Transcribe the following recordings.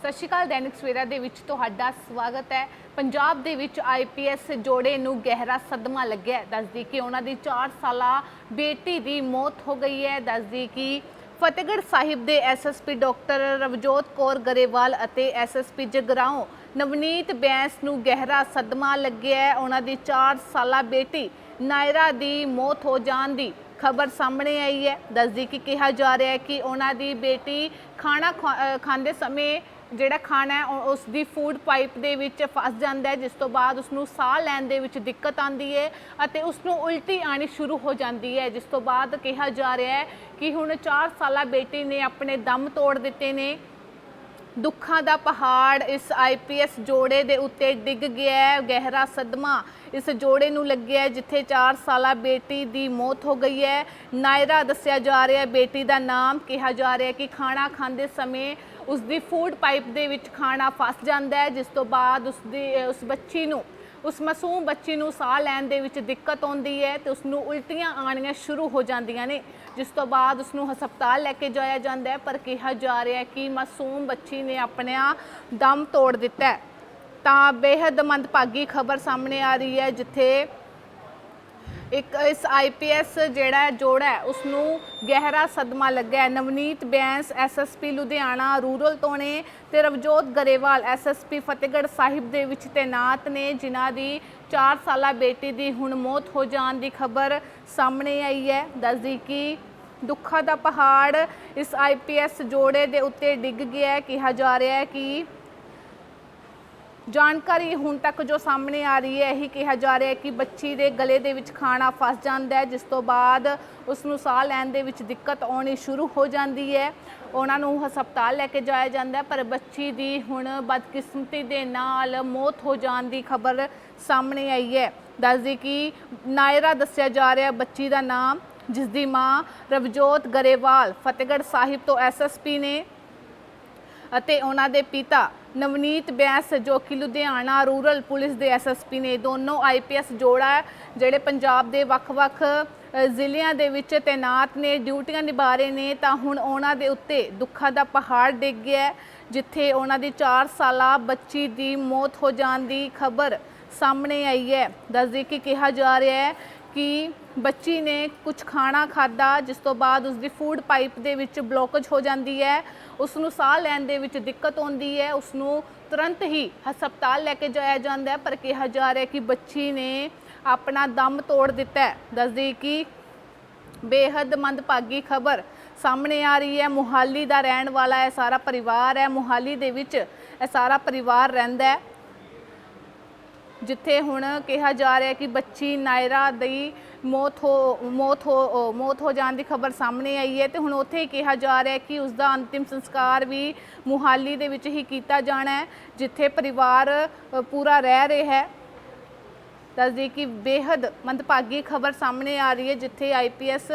ਸਤਿ ਸ਼੍ਰੀ ਅਕਾਲ, ਦੈਨਿਕ ਸਵੇਰਾ ਦੇ ਵਿੱਚ ਤੁਹਾਡਾ ਸਵਾਗਤ ਹੈ। ਪੰਜਾਬ ਦੇ ਵਿੱਚ ਆਈਪੀਐਸ ਜੋੜੇ ਨੂੰ ਗਹਿਰਾ ਸਦਮਾ ਲੱਗਿਆ ਦੱਸਦੀ ਕਿ ਉਹਨਾਂ ਦੀ 4 ਸਾਲਾ ਬੇਟੀ ਦੀ ਮੌਤ ਹੋ ਗਈ ਹੈ। ਦੱਸਦੀ ਕਿ ਫਤਿਹਗੜ੍ਹ ਸਾਹਿਬ ਦੇ ਐਸਐਸਪੀ ਡਾਕਟਰ ਰਵਜੋਤ ਕੌਰ ਗਰੇਵਾਲ ਅਤੇ ਐਸਐਸਪੀ ਜਗਰਾਓ ਨਵਨੀਤ ਬੈਂਸ ਨੂੰ ਗਹਿਰਾ ਸਦਮਾ ਲੱਗਿਆ ਉਹਨਾਂ ਦੀ 4 ਸਾਲਾ ਬੇਟੀ ਨਾਇਰਾ ਦੀ ਮੌਤ ਹੋ ਜਾਣ ਦੀ ਖਬਰ ਸਾਹਮਣੇ ਆਈ ਹੈ। ਦੱਸਦੀ ਕਿ ਕਿਹਾ ਜਾ ਰਿਹਾ ਹੈ ਕਿ ਉਹਨਾਂ ਦੀ ਬੇਟੀ ਖਾਣਾ ਖਾ- ਖਾਂਦੇ ਸਮੇਂ ਜਿਹੜਾ ਖਾਣਾ ਹੈ, ਉਹ- ਉਸ ਦੀ ਫੂਡ ਪਾਈਪ ਦੇ ਵਿੱਚ ਫਸ ਜਾਂਦਾ ਹੈ, ਜਿਸ ਤੋਂ ਬਾਅਦ ਉਸ ਨੂੰ ਸਾਹ ਲੈਣ ਦੇ ਵਿੱਚ ਦਿੱਕਤ ਆਉਂਦੀ ਹੈ ਅਤੇ ਉਸ ਨੂੰ ਉਲਟੀ ਆਣੀ ਸ਼ੁਰੂ ਹੋ ਜਾਂਦੀ ਹੈ। ਜਿਸ ਤੋਂ ਬਾਅਦ ਕਿਹਾ ਜਾ ਰਿਹਾ ਹੈ ਕਿ ਹੁਣ 4 ਸਾਲਾ ਬੇਟੀ ਨੇ ਆਪਣੇ ਦਮ ਤੋੜ ਦਿੱਤੇ ਨੇ। ਦੁੱਖਾਂ ਦਾ ਪਹਾੜ ਇਸ ਆਈਪੀਐਸ ਜੋੜੇ ਦੇ ਉੱਤੇ ਡਿੱਗ ਗਿਆ ਹੈ, ਗਹਿਰਾ ਸਦਮਾ ਇਸ ਜੋੜੇ ਨੂੰ ਲੱਗਿਆ ਜਿੱਥੇ 4 ਸਾਲਾ ਬੇਟੀ ਦੀ ਮੌਤ ਹੋ ਗਈ ਹੈ। ਨਾਇਰਾ ਦੱਸਿਆ ਜਾ ਰਿਹਾ ਹੈ, ਬੇਟੀ ਦਾ ਨਾਮ ਕਿਹਾ ਜਾ ਰਿਹਾ ਹੈ ਕਿ ਖਾਣਾ ਖਾਂਦੇ ਸਮੇਂ ਉਸ ਦੀ ਫੂਡ ਪਾਈਪ ਦੇ ਵਿੱਚ ਖਾਣਾ ਫਸ ਜਾਂਦਾ ਹੈ, ਜਿਸ ਤੋਂ ਬਾਅਦ ਉਸ ਦੀ ਉਸ ਬੱਚੀ ਨੂੰ ਉਸ ਮਾਸੂਮ ਬੱਚੀ ਨੂੰ ਸਾਹ ਲੈਣ ਦੇ ਵਿੱਚ ਦਿੱਕਤ ਆਉਂਦੀ ਹੈ ਤੇ ਉਸ ਨੂੰ ਉਲਟੀਆਂ ਆਣੀਆਂ ਸ਼ੁਰੂ ਹੋ ਜਾਂਦੀਆਂ ਨੇ, ਜਿਸ ਤੋਂ ਬਾਅਦ ਉਸ ਨੂੰ ਹਸਪਤਾਲ ਲੈ ਕੇ ਜਾਇਆ ਜਾਂਦਾ ਹੈ, ਪਰ ਕਿਹਾ ਜਾ ਰਿਹਾ ਹੈ ਕਿ ਮਾਸੂਮ ਬੱਚੀ ਨੇ ਆਪਣਾ ਦਮ ਤੋੜ ਦਿੱਤਾ ਹੈ। ਤਾਂ ਬੇहद ਮੰਦਭਾਗੀ ਖਬਰ ਸਾਹਮਣੇ ਆ ਰਹੀ ਹੈ, ਜਿੱਥੇ ਇੱਕ ਇਸ ਆਈਪੀਐਸ ਜਿਹੜਾ ਜੋੜਾ ਹੈ ਉਸ ਨੂੰ ਗਹਿਰਾ ਸਦਮਾ ਲੱਗਾ ਹੈ। ਨਵਨੀਤ ਬੈਂਸ ਐਸਐਸਪੀ ਲੁਧਿਆਣਾ, ਰੂਰਲ ਤੋਂ ਨੇ ਤੇ ਰਵਜੋਤ ਗਰੇਵਾਲ ਐਸਐਸਪੀ ਫਤਿਹਗੜ੍ਹ ਸਾਹਿਬ ਦੇ ਵਿੱਚ ਤੈਨਾਤ ਨੇ, ਜਿਨ੍ਹਾਂ ਦੀ 4 ਸਾਲਾ ਬੇਟੀ ਦੀ ਹੁਣ ਮੌਤ ਹੋ ਜਾਣ ਦੀ ਖਬਰ ਸਾਹਮਣੇ ਆਈ ਹੈ। ਦੱਸਦੀ ਕਿ ਦੁੱਖਾਂ ਦਾ ਪਹਾੜ ਇਸ ਆਈਪੀਐਸ ਜੋੜੇ ਦੇ ਉੱਤੇ ਡਿੱਗ ਗਿਆ ਕਿਹਾ ਜਾ ਰਿਹਾ ਹੈ ਕਿ ਜਾਣਕਾਰੀ ਹੁਣ ਤੱਕ ਜੋ ਸਾਹਮਣੇ ਆ ਰਹੀ ਹੈ, ਇਹੀ ਕਿਹਾ ਜਾ ਰਿਹਾ ਹੈ ਕਿ ਬੱਚੀ ਦੇ ਗਲੇ ਦੇ ਵਿੱਚ ਖਾਣਾ ਫਸ ਜਾਂਦਾ ਹੈ, ਜਿਸ ਤੋਂ ਬਾਅਦ ਉਸ ਨੂੰ ਸਾਹ ਲੈਣ ਦੇ ਵਿੱਚ ਦਿੱਕਤ ਆਉਣੀ ਸ਼ੁਰੂ ਹੋ ਜਾਂਦੀ ਹੈ। ਉਹਨਾਂ ਨੂੰ ਹਸਪਤਾਲ ਲੈ ਕੇ ਜਾਇਆ ਜਾਂਦਾ ਪਰ ਬੱਚੀ ਦੀ ਹੁਣ ਬਦਕਿਸਮਤੀ ਦੇ ਨਾਲ ਮੌਤ ਹੋ ਜਾਣ ਦੀ ਖਬਰ ਸਾਹਮਣੇ ਆਈ ਹੈ। ਦੱਸਦੀ ਕਿ ਨਾਇਰਾ ਦੱਸਿਆ ਜਾ ਰਿਹਾ ਬੱਚੀ ਦਾ ਨਾਮ ਜਿਸ ਦੀ ਮਾਂ ਰਵਜੋਤ ਗਰੇਵਾਲ, ਫਤਿਹਗੜ੍ਹ ਸਾਹਿਬ ਤੋਂ ਐਸਐਸਪੀ ਨੇ ਅਤੇ ਉਹਨਾਂ ਦੇ ਪਿਤਾ ਨਵਨੀਤ ਬੈਂਸ, ਜੋ ਕਿ ਲੁਧਿਆਣਾ ਰੂਰਲ ਪੁਲਿਸ ਦੇ ਐਸਐਸਪੀ ਨੇ, ਦੋਨੋਂ ਆਈਪੀਐਸ ਜੋੜਾ ਜਿਹੜੇ ਪੰਜਾਬ ਦੇ ਵੱਖ-ਵੱਖ ਜ਼ਿਲ੍ਹਿਆਂ ਦੇ ਵਿੱਚ ਤੈਨਾਤ ਨੇ, ਡਿਊਟੀਆਂ ਨਿਭਾ ਰਹੇ ਨੇ, ਤਾਂ ਹੁਣ ਉਹਨਾਂ ਦੇ ਉੱਤੇ ਦੁੱਖਾਂ ਦਾ ਪਹਾੜ ਡਿੱਗ ਗਿਆ ਜਿੱਥੇ ਉਹਨਾਂ ਦੀ 4 ਸਾਲਾ ਬੱਚੀ ਦੀ ਮੌਤ ਹੋ ਜਾਣ ਦੀ ਖਬਰ ਸਾਹਮਣੇ ਆਈ ਹੈ। ਦੱਸਦੀ ਕਿ ਕਿਹਾ ਜਾ ਰਿਹਾ ਹੈ ਕਿ ਬੱਚੀ ਨੇ ਕੁਝ ਖਾਣਾ ਖਾਦਾ ਜਿਸ ਤੋਂ ਬਾਅਦ ਉਸ ਦੀ ਫੂਡ ਪਾਈਪ ਦੇ ਵਿੱਚ ਬਲੋਕੇਜ ਹੋ ਜਾਂਦੀ ਹੈ। ਉਸ ਨੂੰ ਸਾਹ ਲੈਣ ਦੇ ਵਿੱਚ ਦਿੱਕਤ ਆਉਂਦੀ ਹੈ। ਉਸ ਨੂੰ ਤੁਰੰਤ ਹੀ ਹਸਪਤਾਲ ਲੈ ਕੇ ਜਾਇਆ ਜਾਂਦਾ ਹੈ। ਪਰ ਕਿਹਾ ਜਾ ਰਿਹਾ ਕਿ ਬੱਚੀ ਨੇ ਆਪਣਾ ਦਮ ਤੋੜ ਦਿੱਤਾ ਹੈ। ਦੱਸਦੀ ਕਿ ਬੇहद ਮੰਦਭਾਗੀ ਖਬਰ ਸਾਹਮਣੇ ਆ ਰਹੀ ਹੈ। ਮੁਹਾਲੀ ਦਾ ਰਹਿਣ ਵਾਲਾ ਹੈ ਸਾਰਾ ਪਰਿਵਾਰ ਹੈ। ਮੁਹਾਲੀ ਦੇ ਵਿੱਚ ਇਹ ਸਾਰਾ ਪਰਿਵਾਰ ਰਹਿੰਦਾ ਹੈ। ਜਿੱਥੇ ਹੁਣ ਕਿਹਾ ਜਾ ਰਿਹਾ ਕਿ ਬੱਚੀ ਨਾਇਰਾ ਦੀ ਮੌਤ ਹੋ ਮੌਤ ਹੋ ਮੌਤ ਹੋ ਜਾਣ ਦੀ ਖਬਰ ਸਾਹਮਣੇ ਆਈ ਹੈ ਤੇ ਹੁਣ ਉੱਥੇ ਹੀ ਕਿਹਾ ਜਾ ਰਿਹਾ ਕਿ ਉਸ ਦਾ ਅੰਤਿਮ ਸੰਸਕਾਰ ਵੀ ਮੁਹਾਲੀ ਦੇ ਵਿੱਚ ਹੀ ਕੀਤਾ ਜਾਣਾ ਹੈ, ਜਿੱਥੇ ਪਰਿਵਾਰ ਪੂਰਾ ਰਹਿ ਰਿਹਾ ਹੈ। ਦੱਸਦੀ ਕਿ ਬੇहद ਮੰਦਭਾਗੀ ਖਬਰ ਸਾਹਮਣੇ ਆ ਰਹੀ ਹੈ, ਜਿੱਥੇ ਆਈਪੀਐਸ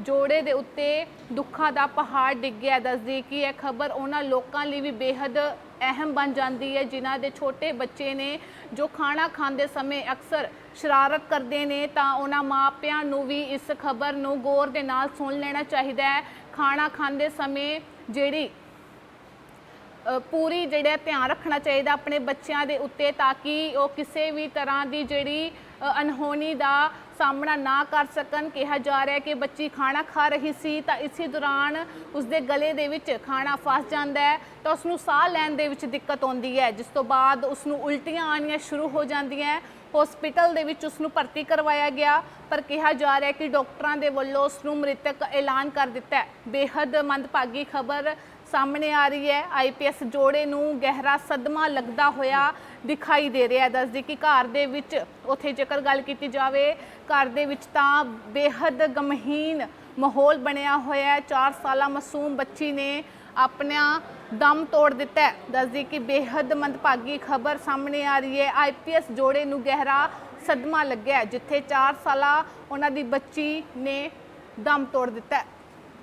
ਜੋੜੇ ਦੇ ਉੱਤੇ ਦੁੱਖਾਂ ਦਾ ਪਹਾੜ ਡਿੱਗਿਆ ਦੱਸਦੀ ਕਿ ਇਹ ਖਬਰ ਉਹਨਾਂ ਲੋਕਾਂ ਲਈ ਵੀ ਬੇਹੱਦ ਅਹਿਮ ਬਣ ਜਾਂਦੀ ਹੈ। ਜਿਨ੍ਹਾਂ ਦੇ ਛੋਟੇ ਬੱਚੇ ਨੇ ਜੋ ਖਾਣਾ ਖਾਂਦੇ ਸਮੇਂ ਅਕਸਰ ਸ਼ਰਾਰਤ ਕਰਦੇ ਨੇ, ਤਾਂ ਉਹਨਾਂ ਮਾਪਿਆਂ ਨੂੰ ਵੀ ਇਸ ਖਬਰ ਨੂੰ ਗੌਰ ਦੇ ਨਾਲ ਸੁਣ ਲੈਣਾ ਚਾਹੀਦਾ ਹੈ। ਖਾਣਾ ਖਾਂਦੇ ਸਮੇਂ ਜਿਹੜੀ ਪੂਰੀ ਜਿਹੜਾ ਧਿਆਨ ਰੱਖਣਾ ਚਾਹੀਦਾ ਆਪਣੇ ਬੱਚਿਆਂ ਦੇ ਉੱਤੇ ਤਾਂ ਕਿ ਉਹ ਕਿਸੇ ਵੀ ਤਰ੍ਹਾਂ ਦੀ ਜਿਹੜੀ ਅ, ਅਨਹੋਣੀ ਦਾ ਸਾਹਮਣਾ ਨਾ ਕਰ ਸਕਣ। ਕਿਹਾ ਜਾ ਰਿਹਾ ਕਿ ਬੱਚੀ ਖਾਣਾ ਖਾ ਰਹੀ ਸੀ ਤਾਂ ਇਸੇ ਦੌਰਾਨ ਉਸਦੇ ਗਲੇ ਦੇ ਵਿੱਚ ਖਾਣਾ ਫਸ ਜਾਂਦਾ ਹੈ ਤਾਂ ਉਸ ਨੂੰ ਸਾਹ ਲੈਣ ਦੇ ਵਿੱਚ ਦਿੱਕਤ ਆਉਂਦੀ ਹੈ ਜਿਸ ਤੋਂ ਬਾਅਦ ਉਸ ਨੂੰ ਉਲਟੀਆਂ ਆਉਣੀਆਂ ਸ਼ੁਰੂ ਹੋ ਜਾਂਦੀਆਂ ਹਸਪੀਟਲ ਦੇ ਵਿੱਚ ਉਸ ਨੂੰ ਭਰਤੀ ਕਰਵਾਇਆ ਗਿਆ ਪਰ ਕਿਹਾ ਜਾ ਰਿਹਾ ਕਿ ਡਾਕਟਰਾਂ ਦੇ ਵੱਲੋਂ ਉਸ ਨੂੰ ਮ੍ਰਿਤਕ ਐਲਾਨ ਕਰ ਦਿੱਤਾ ਹੈ। ਬੇहद ਮੰਦਭਾਗੀ ਖਬਰ ਸਾਹਮਣੇ ਆ ਰਹੀ ਹੈ। ਆਈਪੀਐਸ ਜੋੜੇ ਨੂੰ ਗਹਿਰਾ ਸਦਮਾ ਲੱਗਦਾ ਹੋਇਆ ਦਿਖਾਈ ਦੇ ਰਿਹਾ ਹੈ। ਦੱਸਦੀ ਕਿ ਘਰ ਦੇ ਵਿੱਚ ਉਥੇ ਜੇਕਰ ਗੱਲ ਕੀਤੀ ਜਾਵੇ, ਘਰ ਦੇ ਵਿੱਚ ਤਾਂ ਬੇਹੱਦ ਗਮਹੀਨ ਮਾਹੌਲ ਬਣਿਆ ਹੋਇਆ ਹੈ। 4 ਸਾਲਾ ਮਾਸੂਮ ਬੱਚੀ ਨੇ ਆਪਣਾ ਦਮ ਤੋੜ ਦਿੱਤਾ ਹੈ। ਦੱਸਦੀ ਕਿ ਬੇਹੱਦ ਮੰਦਭਾਗੀ ਖਬਰ ਸਾਹਮਣੇ ਆ ਰਹੀ ਹੈ। ਆਈਪੀਐਸ ਜੋੜੇ ਨੂੰ ਗਹਿਰਾ ਸਦਮਾ ਲੱਗਿਆ ਜਿੱਥੇ 4 ਸਾਲਾ ਉਹਨਾਂ ਦੀ ਬੱਚੀ ਨੇ ਦਮ ਤੋੜ ਦਿੱਤਾ